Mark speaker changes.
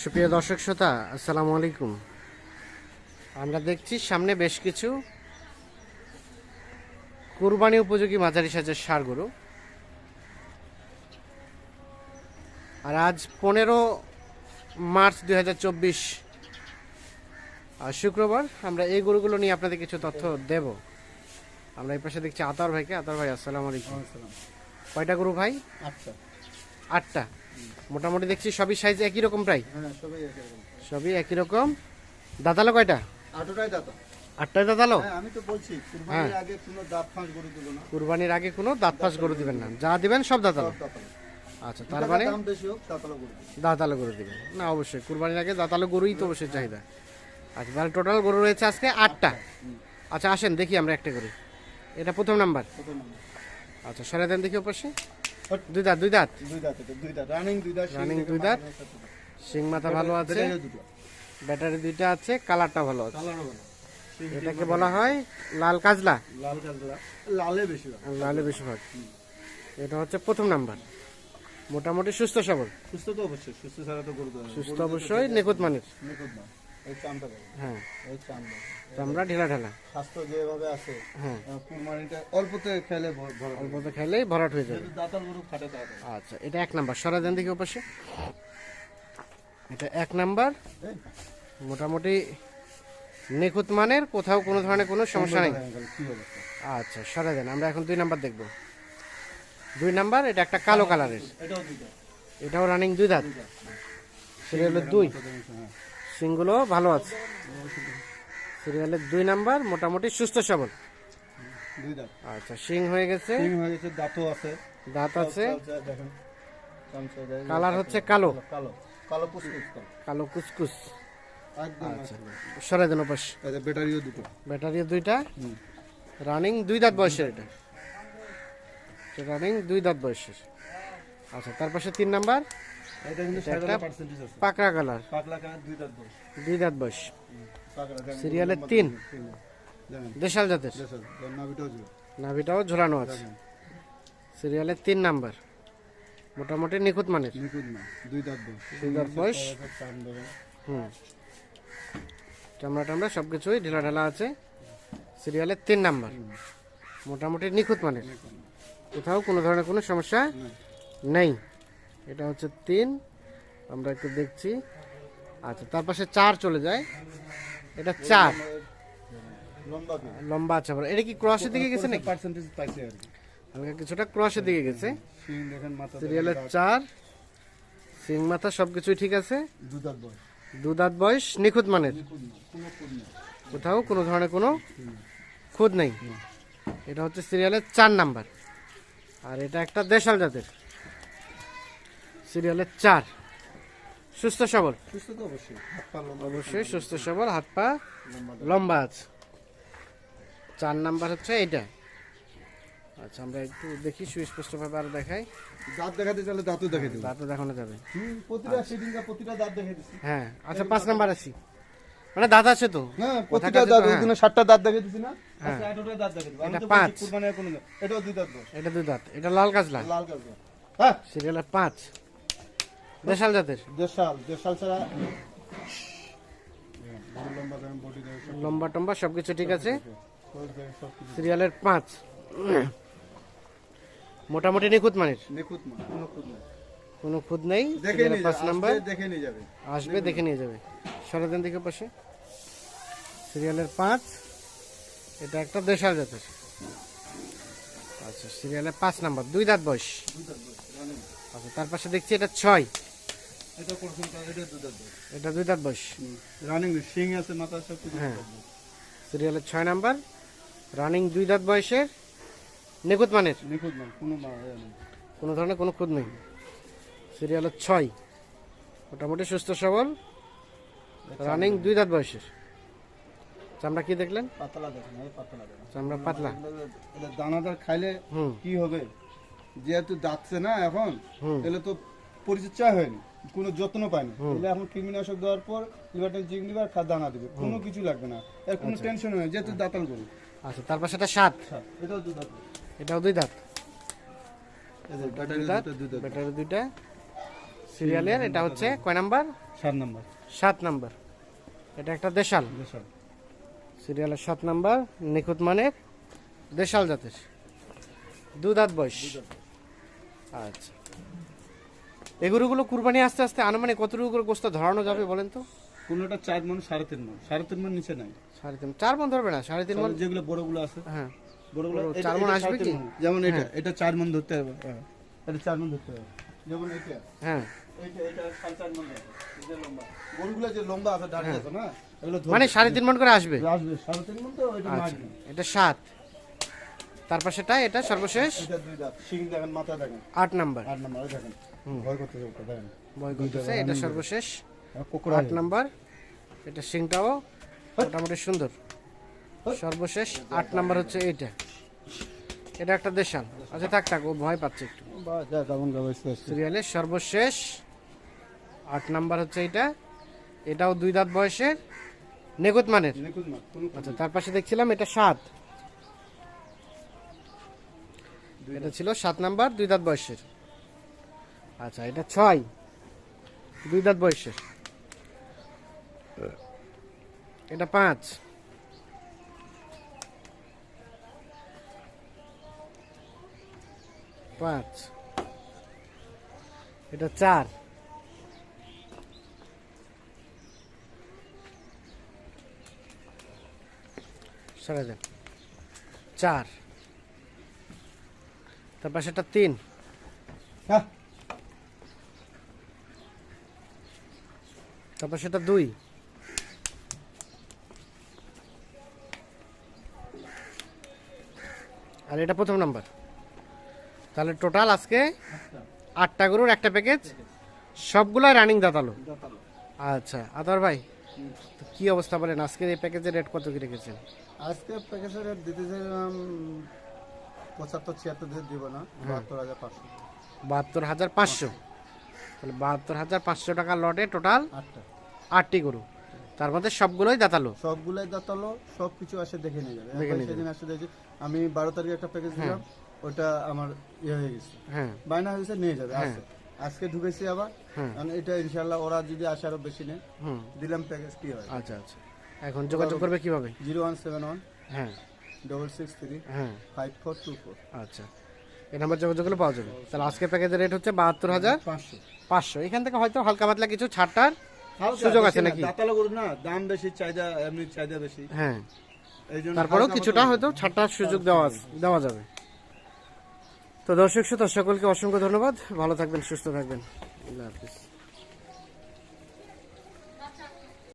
Speaker 1: সুপ্রিয় দর্শক শ্রোতা আসসালামু আলাইকুম। আমরা দেখছি সামনে বেশ কিছু কুরবানি উপযোগী মাঝারি সাজের সার গরু আর আজ পনেরো মার্চ দুই হাজার চব্বিশ শুক্রবার আমরা এই গরুগুলো নিয়ে আপনাদের কিছু তথ্য দেব। আমরা এই পাশে দেখছি আতার ভাইকে। আতার ভাই আসসালামু আলাইকুম। কয়টা গরু ভাই?
Speaker 2: আচ্ছা
Speaker 1: আটটা। মোটামুটি দেখছি সবই সাইজ একই রকম প্রায়?
Speaker 2: হ্যাঁ সবাই একই রকম।
Speaker 1: দাঁতালো কয়টা?
Speaker 2: আটোটাই দাতা।
Speaker 1: আটটায় দাঁতালো?
Speaker 2: হ্যাঁ আমি তো বলছি কুরবানির আগে কোনো দাঁত ফাঁস গরু দিল না।
Speaker 1: কুরবানির আগে কোনো দাঁত ফাঁস গরু দিবেন না। যা দিবেন সব দাঁতালো। আচ্ছা তার মানে?
Speaker 2: দাতালো গরু
Speaker 1: দিবেন। না অবশ্যই। কুরবানির আগে দাঁতালো গরুই তো অবশ্যই চাহিদা। আচ্ছা তাহলে টোটাল গরু রয়েছে আজকে আটটা। আচ্ছা আসেন দেখি আমরা একটা করি। এটা প্রথম নাম্বার আচ্ছা সরে দেন দেখি ওপাশে। দুই দাঁত দুই দাঁত।
Speaker 2: দুই দাঁত দুই দাঁত। রানিং দুই দাঁত
Speaker 1: Running
Speaker 2: সিং
Speaker 1: দুই দাঁত।
Speaker 2: মাঝখানে একটা দুটো।
Speaker 1: শিং মাথা ভালো আছে? ব্যাটারি দুইটা আছে কালারটা ভালো আছে।
Speaker 2: কালারও ভালো।
Speaker 1: এটাকে বলা হয় লাল কাজলা।
Speaker 2: লাল কাজলা। লালে বেশি
Speaker 1: বেশিরভাগ এটা হচ্ছে প্রথম নাম্বার। মোটামুটি সুস্থ সবল।
Speaker 2: সুস্থ তো অবশ্যই সুস্থ ছাড়া তো
Speaker 1: সুস্থ অবশ্যই নিখুঁত মানের
Speaker 2: নিখুঁত এই চামটা দেখো।
Speaker 1: হ্যাঁ।
Speaker 2: এই চামটা।
Speaker 1: চামড়া ঢিলা ঢালা।
Speaker 2: স্বাস্থ্য যেভাবে আছে
Speaker 1: হ্যাঁ।
Speaker 2: কুরবানিটা অল্পতে খেলে।
Speaker 1: অল্পতে খাইলেই ভরাট হয়ে যাবে।
Speaker 2: যেহেতু গরু খাটে
Speaker 1: আচ্ছা এটা এক নাম্বার। সরা দেন দেখি ওপাশে। এটা এক নাম্বার। মোটামুটি নিখুঁত মানের কোথাও কোনো ধরনের কোনো সমস্যা নেই। আচ্ছা সরা দেন। আমরা এখন দুই নাম্বার দেখব। দুই নাম্বার এটা একটা কালো কালারের।
Speaker 2: এটাও দুই দাঁত।
Speaker 1: এটাও রানিং দুই দাঁত। সেটা হলো দুই।
Speaker 2: হ্যাঁ।
Speaker 1: সিংগুলো ভালো আছে। সিরিয়ালের দুই নাম্বার মোটামুটি সুস্থ সবল। আচ্ছা সিং হয়ে গেছে।
Speaker 2: সিং হয়ে গেছে দাঁতও আছে।
Speaker 1: দাঁত আছে। কালার হচ্ছে কালো।
Speaker 2: কালো
Speaker 1: কুচকুচ আচ্ছা সরাই দেন ওপাশ।
Speaker 2: ব্যাটারিও দুটো।
Speaker 1: ব্যাটারি দুইটা। রানিং দুই দাঁত বয়সের এটা। রানিং দুই দাঁত বয়সের। আচ্ছা তার পাশে তিন নাম্বার।
Speaker 2: এটা কিন্তু আছে।
Speaker 1: পাকড়া কালার
Speaker 2: পাকলা কানা দুই দাঁত বয়স।
Speaker 1: দুই দাঁত বয়স। সিরিয়ালের
Speaker 2: লম্বা
Speaker 1: তিন।
Speaker 2: তিন।
Speaker 1: দেশাল জাতের।
Speaker 2: দেশাল নাভিটাও
Speaker 1: ঝোলানো আছে। সিরিয়ালের তিন নাম্বার। মোটামুটি নিখুঁত মানের।
Speaker 2: নিখুঁত না দুই দাঁত বয়স।
Speaker 1: দুই দাঁত বয়স। হুম চামড়া টামড়া সব কিছুই ঢিলা ঢালা আছে। সিরিয়ালের তিন নাম্বার। মোটামুটি নিখুঁত মানের। কোথাও কোনো ধরনের কোনো সমস্যা নেই। এটা হচ্ছে তিন। আমরা একটু দেখছি। আচ্ছা তার পাশে চার চলে যায়। এটা চার।
Speaker 2: লম্বা
Speaker 1: আছে এটা কি ক্রসের দিকে গেছে নাকি?
Speaker 2: পার্সেন্টেজ পাইছে আর কি।
Speaker 1: হালকা কিছুটা ক্রসের দিকে গেছে। সিরিয়ালের চার। সিং মাথা সব কিছুই ঠিক আছে?
Speaker 2: দুই দাঁত বয়স।
Speaker 1: নিখুঁত মানের? কোথাও কোনো ধরনের কোনো খুদ নেই। এটা হচ্ছে সিরিয়ালের চার নাম্বার। আর এটা একটা দেশাল জাতের। সিরিয়ালের চার। সুস্থ সবল।
Speaker 2: অবশ্যই
Speaker 1: সুস্থ সবল হাত পা
Speaker 2: লম্বা
Speaker 1: আছে। চার নাম্বার হচ্ছে এটা আচ্ছা আমরা একটু দেখি সুস্পষ্টভাবে আরও দেখাই।
Speaker 2: দাঁত দেখাতে চাইলে দাঁতও দেখে দেবো।
Speaker 1: দাঁতও দেখানো যাবে।
Speaker 2: প্রতিটা সেদিনকার প্রতিটা দাঁত দেখে দিচ্ছি
Speaker 1: হ্যাঁ আচ্ছা পাঁচ নাম্বার আছি। মানে দাঁত আছে তো।
Speaker 2: হ্যাঁ প্রতিটা দাঁত
Speaker 1: তো,
Speaker 2: ওইদিনে সাতটা দাঁত দেখে দিছি না?
Speaker 1: হ্যাঁ।
Speaker 2: আজকে আঠারোটা দাঁত দেখে দিবো।
Speaker 1: এটা পাঁচ।
Speaker 2: কুরবানির কোনো দাঁত। দুই দাঁত
Speaker 1: এটা দুই দাঁত এটা লাল কাজলা।
Speaker 2: লাল কালকে হ্যাঁ।
Speaker 1: সিরিয়ালের পাঁচ। দেশাল জাতের?
Speaker 2: দেশাল দেশাল ছাড়া লম্বা
Speaker 1: টম্বা সবকিছু ঠিক আছে? সিরিয়ালের পাঁচ। মোটামুটি নিখুঁত মানের?
Speaker 2: নিখুঁত কোনো
Speaker 1: খুদ নেই। পাঁচ নাম্বার।
Speaker 2: আসবে, দেখে নিয়ে যাবে।
Speaker 1: আসবে দেখে নিয়ে যাবে। সরাদিন দিকে পাশে। সিরিয়ালের পাঁচ। এটা একটা দেশাল জাতের। আচ্ছা সিরিয়ালের পাঁচ নাম্বার। দুই দাঁত বয়স। আচ্ছা তার পাশে দেখছি এটা ছয়।
Speaker 2: এটা করছেন এটা দুই দাঁত বয়স
Speaker 1: এটা দুই দাঁত বয়স
Speaker 2: রানিং সিং আছে মাথা সব কিছু
Speaker 1: হ্যাঁ। সিরিয়ালের ছয় নাম্বার রানিং দুই দাঁত বয়সের নিখুঁত মানের।
Speaker 2: নিখুঁত না কোনো
Speaker 1: ধরনের কোনো খুদ নেই। সিরিয়ালের ছয় মোটামুটি সুস্থ সবল রানিং দুই দাঁত বয়সের। চামড়া কি দেখলেন?
Speaker 2: পাতলা দেখেন পাতলা
Speaker 1: চামড়া পাতলা।
Speaker 2: দানাদার খাইলে কি হবে? যেহেতু দাঁতছে না এখন। তাহলে তো পরিচর্যা হয়নি কোনো যত্ন পায়নি। তাহলে এখন কৃমিনাশক দেওয়ার পর লিভারটা জিং দিবার খাদ্য দানা দিবে কোনো কিছু লাগবে না। এর কোনো টেনশন নেই যেহেতু দাঁতাল গরু।
Speaker 1: আচ্ছা তারপর সেটা সাত।
Speaker 2: আচ্ছা, এটাও দুধ আছে
Speaker 1: এটাও দুই দাঁত? দাঁত ব্যাটারি দুইটা। সিরিয়ালের এটা হচ্ছে কয় নাম্বার?
Speaker 2: সাত নাম্বার।
Speaker 1: সাত নাম্বার। এটা একটা দেশাল।
Speaker 2: দেশাল।
Speaker 1: সিরিয়ালের সাত নাম্বার নিখুঁত মানের দেশাল জাতের। দু দাঁত বয়স। আচ্ছা। এগুলোগুলো কুরবানি আস্তে আস্তে আনুমানিক কতটুকু করে গোস্ত ধরানো যাবে বলেন তো?
Speaker 2: কোনোটা চার মন সাড়ে তিন মন। সাড়ে তিন মন নিচে নাই।
Speaker 1: সাড়ে তিন চার মন ধরবে না সাড়ে তিন মন?
Speaker 2: যেগুলো বড়গুলো আছে।
Speaker 1: হ্যাঁ।
Speaker 2: বড়গুলো
Speaker 1: চার
Speaker 2: এটা
Speaker 1: আসবে কি?
Speaker 2: যেমন এটা এটা চার মন ধরতে হবে এটা চার মন ধরতে হবে। যেমন এটা।
Speaker 1: হ্যাঁ।
Speaker 2: চার মন গরুগুলো এগুলো
Speaker 1: মানে সাড়ে তিন মন করে আসবে?
Speaker 2: মন এটা
Speaker 1: আচ্ছা। এটা সাত। তার পাশেটা এটা সর্বশেষ? আট নাম্বার।
Speaker 2: আট নম্বর দেখেন। ভয় করতে
Speaker 1: বয় করতেছে এটা সর্বশেষ। আট নাম্বার। এটা সিংটাও মোটামুটি সুন্দর। সর্বশেষ আট নাম্বার হচ্ছে এইটা। এটা একটা দেশাল। আচ্ছা থাক থাক ও ভয় পাচ্ছে একটু। সিরিয়ালের সর্বশেষ আট নাম্বার হচ্ছে এটা এটাও দুই দাঁত বয়সের। নেগুত মানের। আচ্ছা তার পাশে দেখছিলাম এটা সাত। এটা ছিল সাত নাম্বার দুই দাঁত বয়সের। আচ্ছা এটা ছয়। দুই দাঁত বয়সের এটা পাঁচ। পাঁচ। এটা চার। সরে চার। তার পাশে একটা তিন।
Speaker 2: হ্যাঁ।
Speaker 1: তারপর সেটা দুই। আর এটা প্রথম নাম্বার। তাহলে টোটাল আজকে আটটা গরুর একটা প্যাকেজ সবগুলাই রানিং দাঁতালো। আচ্ছা আদার ভাই কি অবস্থা বলেন? আজকের এই প্যাকেজের রেট কত কি রেখেছেন?
Speaker 2: আজকে প্যাকেজের রেট দিতে চাইলাম পঁচাত্তর ছিয়াত্তর দিব না বাহাত্তর হাজার পাঁচশো।
Speaker 1: বাহাত্তর হাজার পাঁচশো। তাহলে বাহাত্তর হাজার পাঁচশো টাকা লটে টোটাল
Speaker 2: আটটা।
Speaker 1: আটটি গরু। তার মধ্যে সবগুলোই দাঁতালো?
Speaker 2: সবগুলাই দাঁতালো সব কিছু আসে দেখে নিয়ে যাবে। সেদিন আসে দেখি আমি বারো তারিখে একটা প্যাকেজ দিলাম ওটা আমার ইয়ে হয়ে গেছে।
Speaker 1: হ্যাঁ।
Speaker 2: বায়না হয়েছে নিয়ে যাবে আছে আজকে ঢুকেছি আবার
Speaker 1: হ্যাঁ।
Speaker 2: কারণ এটা ইনশাল্লাহ ওরা যদি আসে আরও বেশি নেয় দিলাম প্যাকেজ কি হয়
Speaker 1: আচ্ছা আচ্ছা। এখন যোগাযোগ করবে কীভাবে?
Speaker 2: জিরো ওয়ান সেভেন ওয়ান
Speaker 1: হ্যাঁ।
Speaker 2: ডবল সিক্স থ্রি
Speaker 1: হ্যাঁ।
Speaker 2: Five four two four.
Speaker 1: আচ্ছা। এই নাম্বার যোগাযোগ করলে পাওয়া যাবে। তাহলে আজকে প্যাকেজের রেট হচ্ছে বাহাত্তর হাজার
Speaker 2: পাঁচশো।
Speaker 1: পাঁচশো। এখান থেকে হয়তো হালকা পাতলা কিছু ছাড়টার সুযোগ আছে নাকি?
Speaker 2: দাতালো গরু না দাম বেশি চাহিদা এমনি চাহিদা বেশি।
Speaker 1: হ্যাঁ। তারপরেও কিছুটা হয়তো ছাড়টার সুযোগ দেওয়া দেওয়া যাবে। তো দর্শক শ্রোতা সকলকে অসংখ্য ধন্যবাদ। ভালো থাকবেন সুস্থ থাকবেন। আল্লাহ হাফিজ।